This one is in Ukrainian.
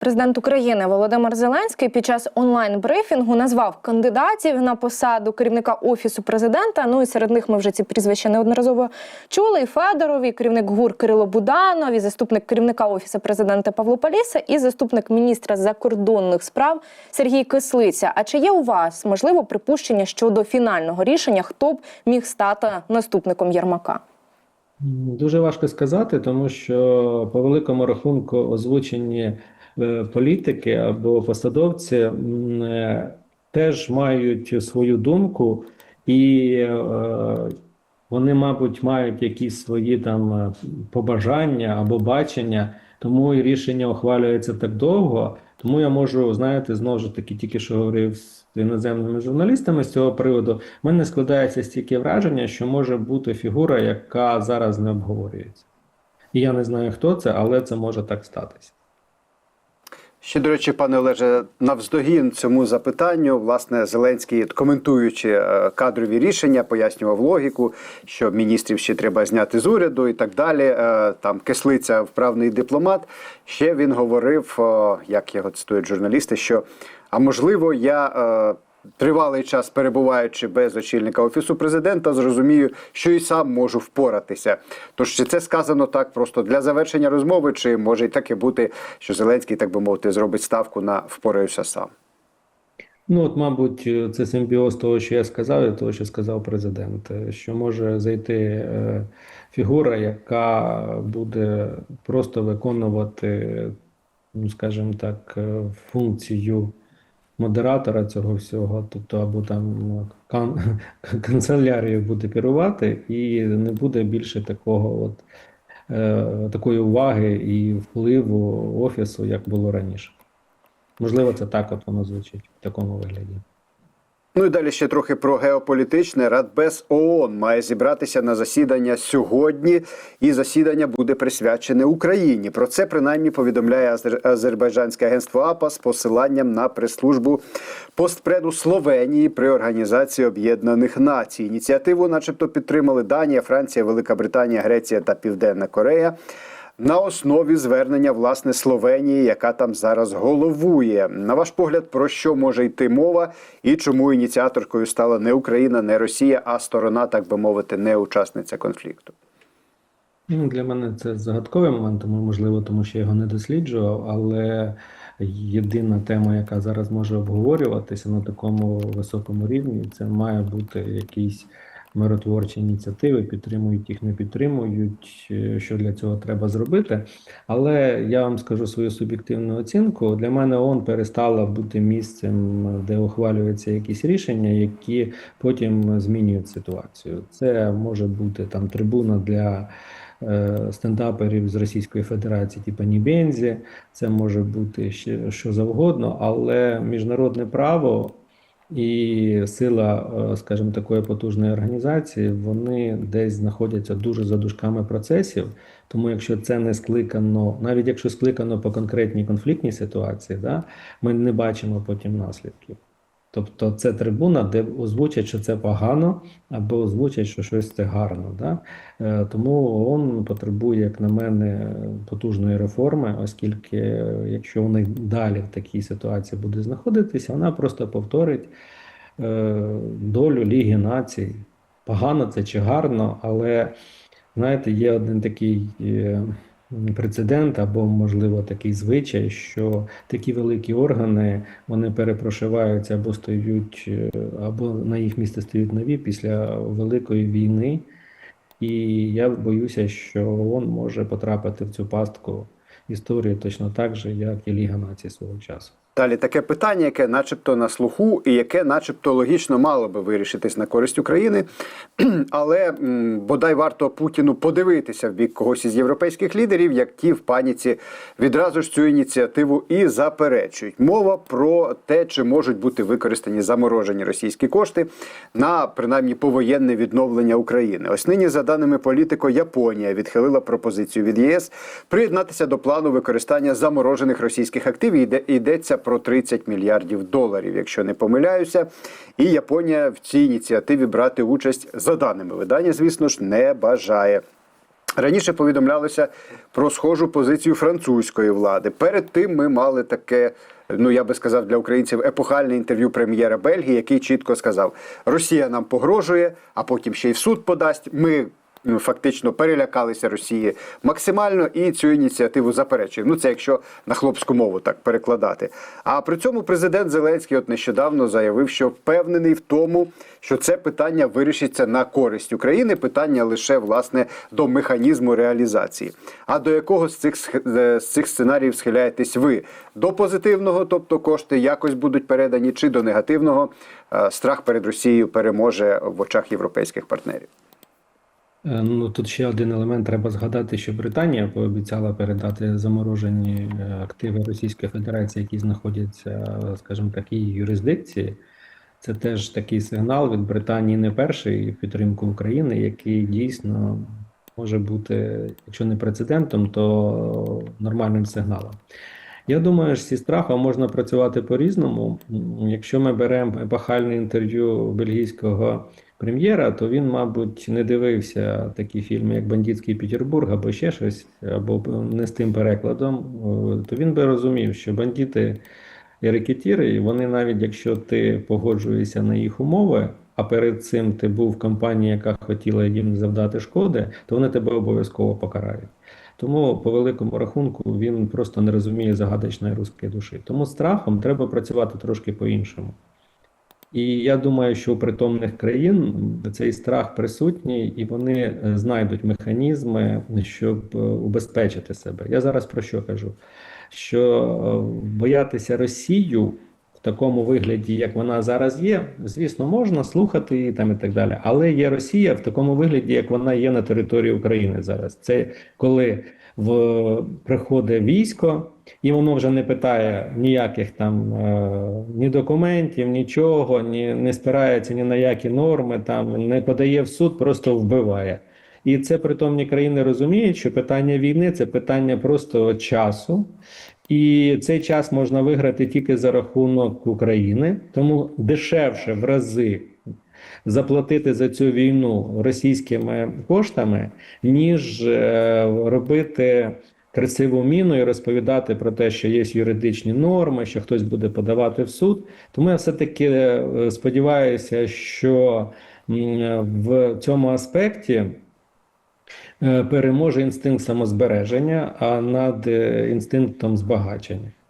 Президент України Володимир Зеленський під час онлайн-брифінгу назвав кандидатів на посаду керівника офісу президента. Ну і серед них ми вже ці прізвища неодноразово чули. І Федоров, і керівник ГУР Кирило Буданов, і заступник керівника офісу президента Павло Паліса, і заступник міністра закордонних справ Сергій Кислиця. А чи є у вас можливо припущення щодо фінального рішення, хто б міг стати наступником Єрмака? Дуже важко сказати, тому що по великому рахунку озвучені політики або посадовці е, теж мають свою думку, і е, вони, мабуть, мають якісь свої там е, побажання або бачення, тому і рішення ухвалюється так довго. Тому я можу, знаєте, знову ж таки, тільки що говорив з іноземними журналістами з цього приводу. В мене складається стільки враження, що може бути фігура, яка зараз не обговорюється. І я не знаю, хто це, але це може так статися. Ще, до речі, пане Олеже, навздогін цьому запитанню, власне, Зеленський, коментуючи е, кадрові рішення, пояснював логіку, що міністрів ще треба зняти з уряду і так далі. Е, Там кислиця вправний дипломат. Ще він говорив, як його цитують журналісти, що а можливо, я. Тривалий час перебуваючи без очільника офісу президента, зрозумію, що і сам можу впоратися. Тож чи це сказано так просто для завершення розмови, чи може і таке бути, що Зеленський, так би мовити, зробить ставку на впораюся сам? Ну, от, мабуть, це симбіоз того, що я сказав, і того, що сказав президент, е, що може зайти е, фігура, яка буде просто виконувати, ну, скажімо так, е, функцію модератора цього всього, тобто або там ну, кан канцелярію буде керувати, і не буде більше такого от е, такої уваги і впливу офісу, як було раніше. Можливо, це так от воно звучить в такому вигляді. Ну і далі ще трохи про геополітичне. Радбез ООН має зібратися на засідання сьогодні, і засідання буде присвячене Україні. Про це принаймні повідомляє Азер- азербайджанське агентство АПА з посиланням на прес-службу постпреду Словенії при Організації Об'єднаних Націй. Ініціативу, начебто, підтримали Данія, Франція, Велика Британія, Греція та Південна Корея. На основі звернення власне Словенії, яка там зараз головує. На ваш погляд, про що може йти мова, і чому ініціаторкою стала не Україна, не Росія, а сторона, так би мовити, не учасниця конфлікту? Ну, для мене це загадковий момент, тому можливо, тому що я його не досліджував, але єдина тема, яка зараз може обговорюватися на такому високому рівні, це має бути якісь миротворчі ініціативи, підтримують їх, не підтримують, е, що для цього треба зробити. Але я вам скажу свою суб'єктивну оцінку. Для мене ООН перестала бути місцем, де ухвалюються якісь рішення, які потім змінюють ситуацію. Це може бути там трибуна для е, стендаперів з Російської Федерації, типу Нібензі, це може бути ще що завгодно, але міжнародне право і сила, е, скажімо, такої потужної організації, вони десь знаходяться дуже за дужками процесів. Тому, якщо це не скликано, навіть якщо скликано по конкретній конфліктній ситуації, да, ми не бачимо потім наслідків. Тобто це трибуна, де озвучать, що це погано, або озвучать, що щось це гарно. Да? Е, Тому ООН потребує, як на мене, потужної реформи, оскільки е, якщо вони далі в такій ситуації буде знаходитися, вона просто повторить е, долю Ліги націй. Погано це чи гарно, але знаєте, є один такий прецедент, або, можливо, такий звичай, що такі великі органи вони перепрошиваються або стають, е, або на їх місце стають нові після Великої війни. І я боюся, що ООН може потрапити в цю пастку історії точно так же, як і Ліга націй свого часу. Далі таке питання, яке начебто на слуху, і яке, начебто, логічно мало би вирішитись на користь України. Але бодай варто Путіну подивитися в бік когось із європейських лідерів, як ті в паніці відразу ж цю ініціативу і заперечують. Мова про те, чи можуть бути використані заморожені російські кошти на принаймні повоєнне відновлення України. Ось нині, за даними політико, Японія відхилила пропозицію від ЄС приєднатися до плану використання заморожених російських активів. Йде йдеться про 30 мільярдів доларів, якщо не помиляюся. І Японія в цій ініціативі брати участь за даними видання, звісно ж, не бажає. Раніше повідомлялося про схожу позицію французької влади. Перед тим ми мали таке, ну я би сказав, для українців епохальне інтерв'ю прем'єра Бельгії, який чітко сказав: Росія нам погрожує, а потім ще й в суд подасть. Ми фактично перелякалися Росії максимально і цю ініціативу заперечує. Ну це якщо на хлопську мову так перекладати. А при цьому президент Зеленський от нещодавно заявив, що впевнений в тому, що це питання вирішиться на користь України. Питання лише власне до механізму реалізації. А до якого з цих е, з цих сценаріїв схиляєтесь ви? До позитивного, тобто кошти якось будуть передані, чи до негативного е, страх перед Росією переможе в очах європейських партнерів. Е, Ну, тут ще один елемент треба згадати, що Британія пообіцяла передати заморожені е, активи Російської Федерації, які знаходяться, скажімо так, її юрисдикції. Це теж такий сигнал від Британії не перший в підтримку України, який дійсно може бути, якщо не прецедентом, то нормальним сигналом. Я думаю, що зі страхом можна працювати по-різному. Якщо ми беремо епохальне інтерв'ю бельгійського прем'єра, то він, мабуть, не дивився такі фільми, як Бандитський Петербург або ще щось, або не з тим перекладом, то він би розумів, що бандити і рекетіри, вони навіть якщо ти погоджуєшся на їх умови, а перед цим ти був в компанії, яка хотіла їм завдати шкоди, то вони тебе обов'язково покарають. Тому, по великому рахунку, він просто не розуміє загадочної руської душі. Тому страхом треба працювати трошки по-іншому. І я думаю, що у притомних країн цей страх присутній, і вони е, знайдуть механізми, щоб е, убезпечити себе. Я зараз про що кажу? Що е, боятися Росію в такому вигляді, як вона зараз є, звісно, можна слухати її там і так далі. Але є Росія в такому вигляді, як вона є на території України зараз. Це коли в приходить військо, і воно вже не питає ніяких там е, ні документів, нічого, ні не спирається ні на які норми, там не подає в суд, просто вбиває. І це притомні країни розуміють, що питання війни це питання просто часу, і цей час можна виграти тільки за рахунок України, тому дешевше в рази заплатити за цю війну російськими коштами, ніж е, робити красиву міну і розповідати про те, що є юридичні норми, що хтось буде подавати в суд. Тому я все-таки е, сподіваюся, що в цьому аспекті. е, Переможе інстинкт самозбереження, а над інстинктом збагачення.